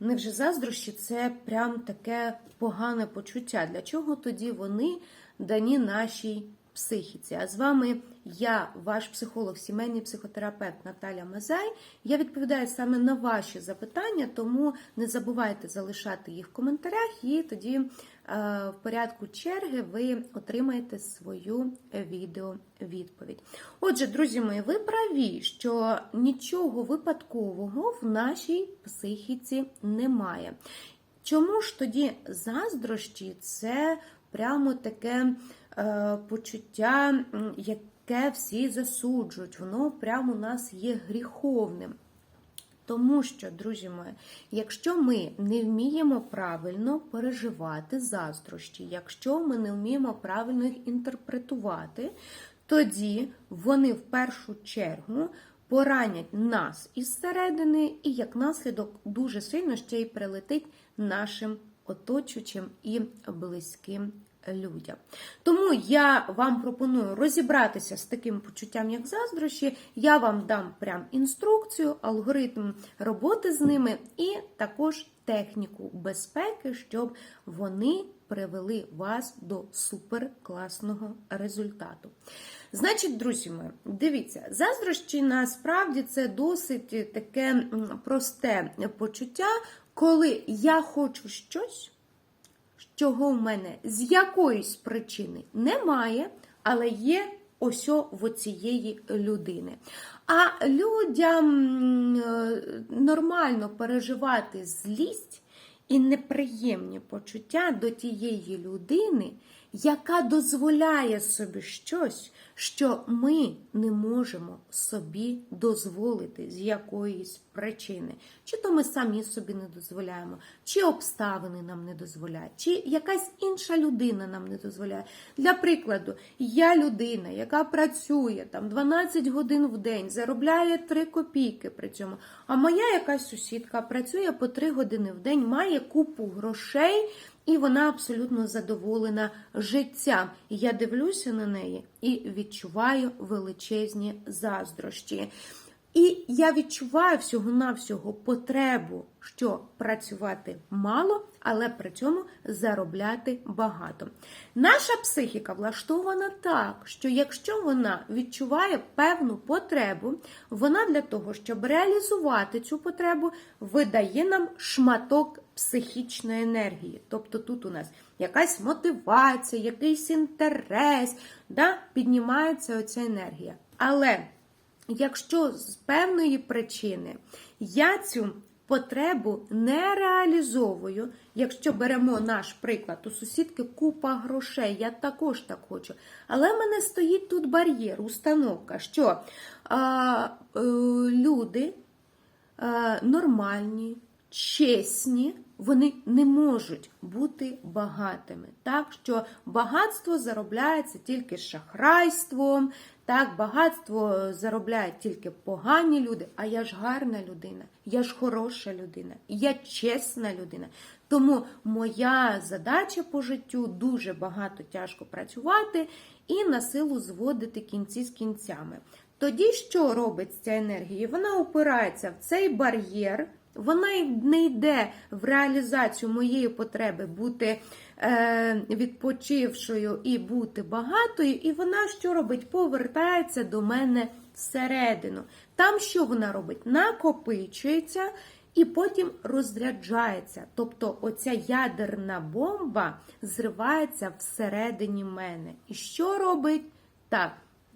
Невже заздрощі це прям таке погане почуття? Для чого тоді вони дані нашій психіці? А з вами я, ваш психолог, сімейний психотерапевт Наталя Мазай. Я відповідаю саме на ваші запитання, тому не забувайте залишати їх в коментарях, і тоді в порядку черги ви отримаєте свою відеовідповідь. Отже, друзі мої, ви праві, що нічого випадкового в нашій психіці немає. Чому ж тоді заздрощі це прямо таке е, почуття, яке всі засуджують, воно прямо у нас є гріховним. Тому що, друзі мої, якщо ми не вміємо правильно переживати заздрощі, якщо ми не вміємо правильно їх інтерпретувати, тоді вони в першу чергу поранять нас із середини, і як наслідок дуже сильно ще й прилетить нашим оточуючим і близьким людям. Тому я вам пропоную розібратися з таким почуттям, як заздрощі. Я вам дам прям інструкцію, алгоритм роботи з ними і також техніку безпеки, щоб вони привели вас до суперкласного результату. Значить, друзі мої, дивіться, заздрощі насправді це досить таке просте почуття, коли я хочу щось чого в мене з якоїсь причини немає, але є ось в цієї людини. А людям е, нормально переживати злість і неприємні почуття до тієї людини, яка дозволяє собі щось, що ми не можемо собі дозволити з якоїсь причини. Чи то ми самі собі не дозволяємо, чи обставини нам не дозволяють, чи якась інша людина нам не дозволяє. Для прикладу, я людина, яка працює там 12 годин в день, заробляє 3 копійки при цьому. А моя якась сусідка працює по 3 години в день, має купу грошей. І вона абсолютно задоволена життям. Я дивлюся на неї і відчуваю величезні заздрощі. І я відчуваю всього-навсього потребу, що працювати мало, але при цьому заробляти багато. Наша психіка влаштована так, що якщо вона відчуває певну потребу, вона для того, щоб реалізувати цю потребу, видає нам шматок психічної енергії. Тобто тут у нас якась мотивація, якийсь інтерес, да, піднімається оця енергія. Але якщо з певної причини я цю потребу не реалізовую, якщо беремо наш приклад, у сусідки купа грошей, я також так хочу. Але в мене стоїть тут бар'єр, установка, що а, е, люди а, нормальні, чесні, вони не можуть бути багатими. Так що багатство заробляється тільки шахрайством, так, багатство заробляють тільки погані люди, а я ж гарна людина, я ж хороша людина, я чесна людина. Тому моя задача по життю дуже багато тяжко працювати і на силу зводити кінці з кінцями. Тоді що робить ця енергія? Вона опирається в цей бар'єр. Вона не йде в реалізацію моєї потреби бути е, відпочившою і бути багатою, і вона що робить? Повертається до мене всередину. Там що вона робить? Накопичується і потім розряджається. Тобто оця ядерна бомба зривається всередині мене. І що робить? Так.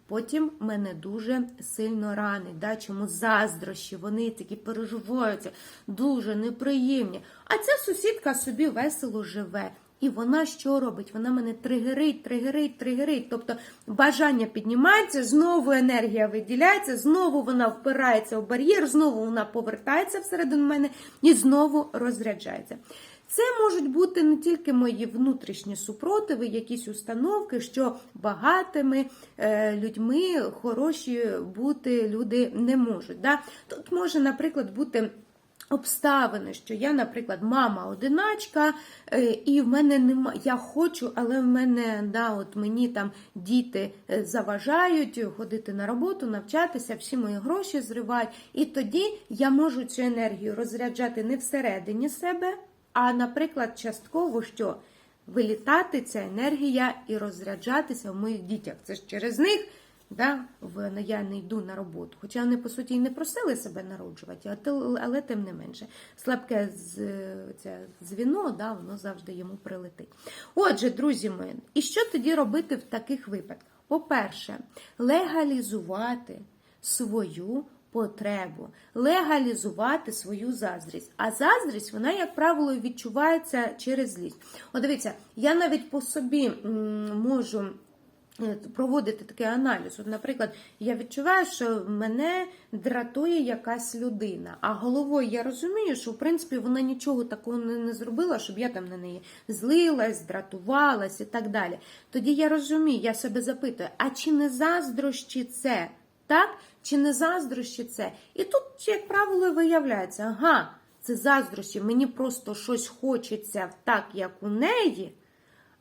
Потім мене дуже сильно ранить, да, чому заздрощі, вони такі переживаються, дуже неприємні. А ця сусідка собі весело живе. І вона що робить? Вона мене тригерить, тригерить, тригерить. Тобто бажання піднімається, знову енергія виділяється, знову вона впирається в бар'єр, знову вона повертається всередину мене і знову розряджається. Це можуть бути не тільки мої внутрішні супротиви, якісь установки, що багатими е, людьми хороші бути люди не можуть. Да? Тут може, наприклад, бути обставини, що я, наприклад, мама одиначка, е, і в мене нема, я хочу, але в мене да, от мені там діти е, заважають ходити на роботу, навчатися, всі мої гроші зривають. І тоді я можу цю енергію розряджати не всередині себе, а, наприклад, частково що вилітати ця енергія і розряджатися в моїх дітях. Це ж через них. Да, в, ну, я не йду на роботу. Хоча вони, по суті, і не просили себе народжувати, а те- але тим не менше. Слабке з, це, звіно, да, воно завжди йому прилетить. Отже, друзі мої, і що тоді робити в таких випадках? По-перше, легалізувати свою потребу, легалізувати свою заздрість. А заздрість, вона, як правило, відчувається через злість. От дивіться, я навіть по собі можу проводити такий аналіз. От, наприклад, я відчуваю, що мене дратує якась людина, а головою я розумію, що в принципі вона нічого такого не, не зробила, щоб я там на неї злилась, дратувалась і так далі. Тоді я розумію, я себе запитую, а чи не заздрощі це? Так? Чи не заздрощі це? І тут, як правило, виявляється, ага, це заздрощі, мені просто щось хочеться так, як у неї.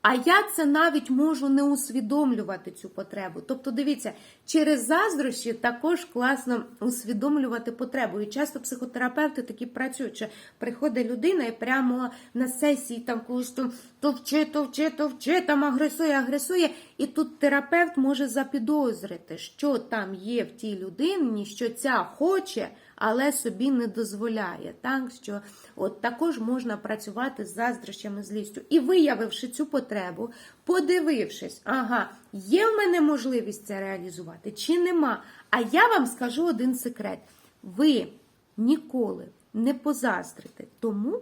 А я це навіть можу не усвідомлювати цю потребу. Тобто, дивіться, через заздрощі також класно усвідомлювати потребу. І часто психотерапевти такі працюють, що приходить людина і прямо на сесії там когось там товче, товче, товче, там агресує, агресує. І тут терапевт може запідозрити, що там є в тій людині, що ця хоче, але собі не дозволяє. Так що от також можна працювати з заздрощами, злістю. І виявивши цю потребу, подивившись, ага, є в мене можливість це реалізувати чи нема. А я вам скажу один секрет: ви ніколи не позаздрите тому,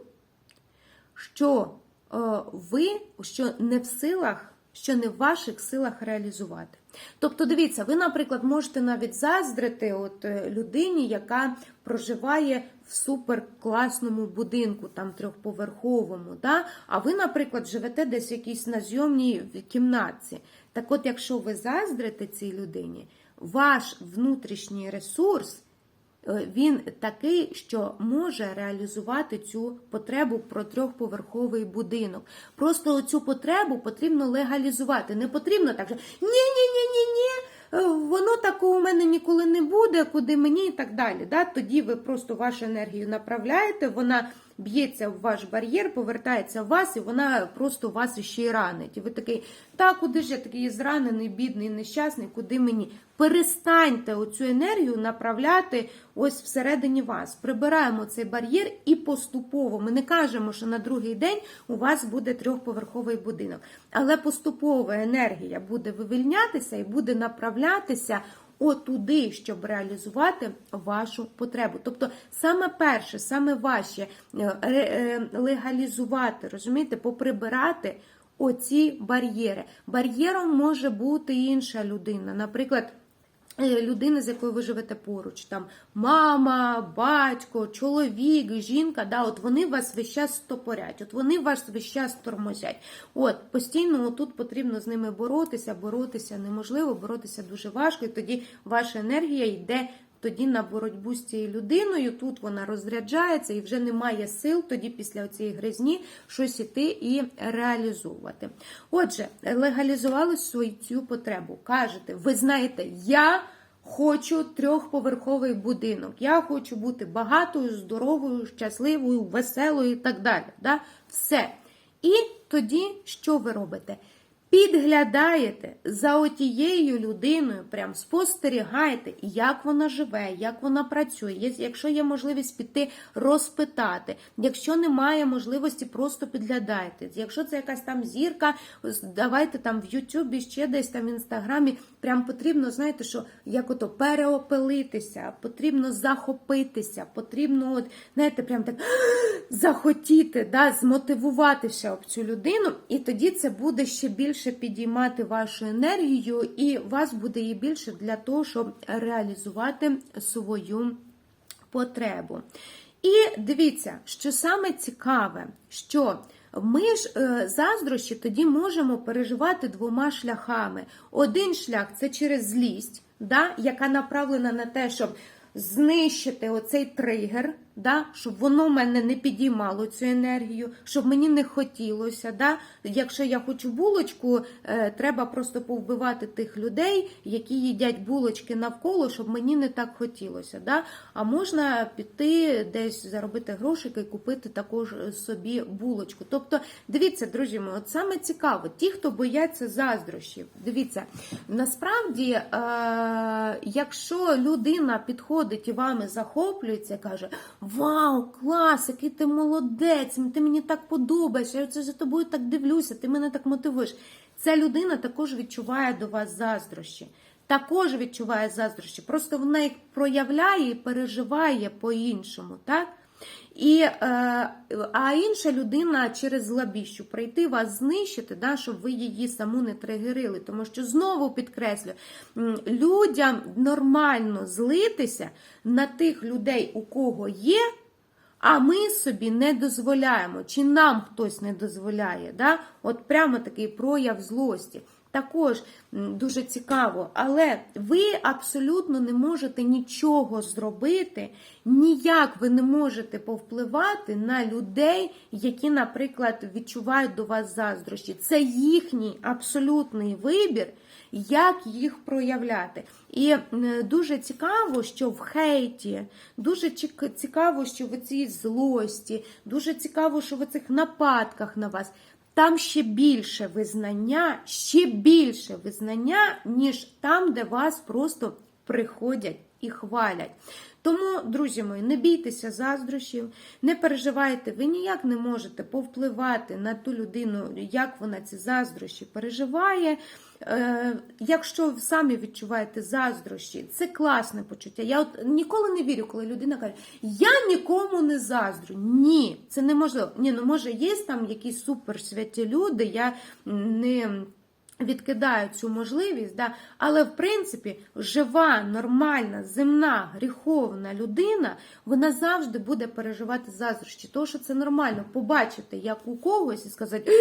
що е, ви що не в силах, що не в ваших силах реалізувати. Тобто, дивіться, ви, наприклад, можете навіть заздрити от е, людині, яка проживає в суперкласному будинку, там трьохповерховому, да? а ви, наприклад, живете десь якійсь на зйомній кімнатці. Так от, якщо ви заздрите цій людині, ваш внутрішній ресурс він такий, що може реалізувати цю потребу про трьохповерховий будинок. Просто цю потребу потрібно легалізувати. Не потрібно так, що ні-ні-ні-ні-ні. е, Воно такого у мене ніколи не буде, куди мені і так далі. Да? Тоді ви просто вашу енергію направляєте, вона б'ється в ваш бар'єр, повертається в вас, і вона просто вас ще й ранить. І ви такий, та куди ж я такий зранений, бідний, нещасний, куди мені? Перестаньте оцю енергію направляти ось всередині вас. Прибираємо цей бар'єр і поступово. Ми не кажемо, що на другий день у вас буде трьохповерховий будинок. Але поступово енергія буде вивільнятися і буде направлятися отуди, щоб реалізувати вашу потребу. Тобто, саме перше, саме важче е, ре- е, легалізувати, розумієте, поприбирати оці бар'єри. Бар'єром може бути інша людина, наприклад. Е, Людина, з якою ви живете поруч, там мама, батько, чоловік, жінка, да, от вони вас весь час стопорять, от вони вас весь час тормозять. От постійно тут потрібно з ними боротися, боротися неможливо, боротися дуже важко, і тоді ваша енергія йде тоді на боротьбу з цією людиною. Тут вона розряджається і вже немає сил тоді після цієї гризні щось іти і реалізовувати. Отже, легалізували свою цю потребу. Кажете, ви знаєте, я. Хочу трьохповерховий будинок. Я хочу бути багатою, здоровою, щасливою, веселою і так далі. Да? Все. І тоді що ви робите? Підглядаєте за отією людиною, прям спостерігаєте, як вона живе, як вона працює. Якщо є можливість піти розпитати, якщо немає можливості, просто підглядайте. Якщо це якась там зірка, давайте там в Ютубі, ще десь там в інстаграмі, прям потрібно, знаєте, що як ото переопилитися, потрібно захопитися, потрібно, от, знаєте, прям так захотіти, да, змотивуватися об цю людину, і тоді це буде ще більше підіймати вашу енергію, і вас буде її більше для того, щоб реалізувати свою потребу. І дивіться, що саме цікаве, що ми ж е, заздрощі тоді можемо переживати двома шляхами. Один шлях це через злість, да, яка направлена на те, щоб знищити оцей тригер, да, щоб воно мене не підіймало цю енергію, щоб мені не хотілося. Да? Якщо я хочу булочку, е, треба просто повбивати тих людей, які їдять булочки навколо, щоб мені не так хотілося. Да? А можна піти десь заробити грошики і купити також собі булочку. Тобто, дивіться, друзі, мої, от саме цікаво, ті, хто бояться заздрощів, дивіться, насправді, е, якщо людина підходить і вами захоплюється, каже: Вау, клас, який ти молодець, ти мені так подобаєшся, я це за тобою так дивлюся, ти мене так мотивуєш. Ця людина також відчуває до вас заздрощі. Також відчуває заздрощі, просто вона їх проявляє і переживає по-іншому, так? І, е, а інша людина через лабіщу прийти вас знищити, да, щоб ви її саму не тригерили. Тому що знову підкреслю, людям нормально злитися на тих людей, у кого є, а ми собі не дозволяємо, чи нам хтось не дозволяє. Да? От прямо такий прояв злості. Також дуже цікаво, але ви абсолютно не можете нічого зробити, ніяк ви не можете повпливати на людей, які, наприклад, відчувають до вас заздрощі. Це їхній абсолютний вибір, як їх проявляти. І дуже цікаво, що в хейті, дуже цікаво, що в цій злості, дуже цікаво, що в цих нападках на вас. Там ще більше визнання, ще більше визнання, ніж там, де вас просто приходять і хвалять. Тому, друзі мої, не бійтеся заздрощів, не переживайте, ви ніяк не можете повпливати на ту людину, як вона ці заздрощі переживає. Е, якщо ви самі відчуваєте заздрощі, це класне почуття. Я от ніколи не вірю, коли людина каже, я нікому не заздрю. Ні, це неможливо. Ні, ну може є там якісь суперсвяті люди, я не відкидаю цю можливість, да? але в принципі жива, нормальна, земна, гріховна людина, вона завжди буде переживати заздрощі. Тому що це нормально побачити, як у когось, і сказати,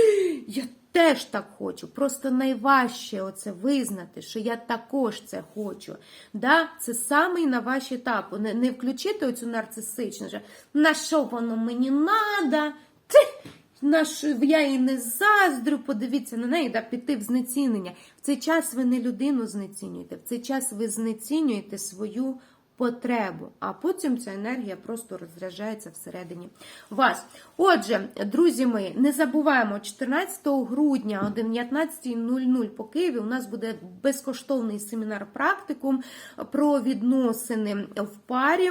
я теж так хочу. Просто найважче оце визнати, що я також це хочу. Да? Це самий на ваші етапи. Не, не включити оцю нарцисичну, що на що воно мені надо? Наш, я їй не заздрю, подивіться на неї, да, піти в знецінення. В цей час ви не людину знецінюєте, в цей час ви знецінюєте свою потребу, а потім ця енергія просто розряджається всередині вас. Отже, друзі мої, не забуваємо, 14 грудня о 19.00 по Києві у нас буде безкоштовний семінар-практикум про відносини в парі.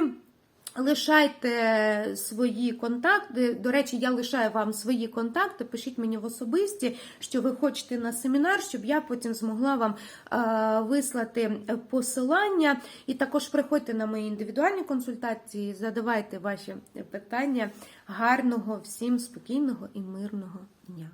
Лишайте свої контакти. До речі, я лишаю вам свої контакти. Пишіть мені в особисті, що ви хочете на семінар, щоб я потім змогла вам е, вислати посилання. І також приходьте на мої індивідуальні консультації, задавайте ваші питання. Гарного всім спокійного і мирного дня.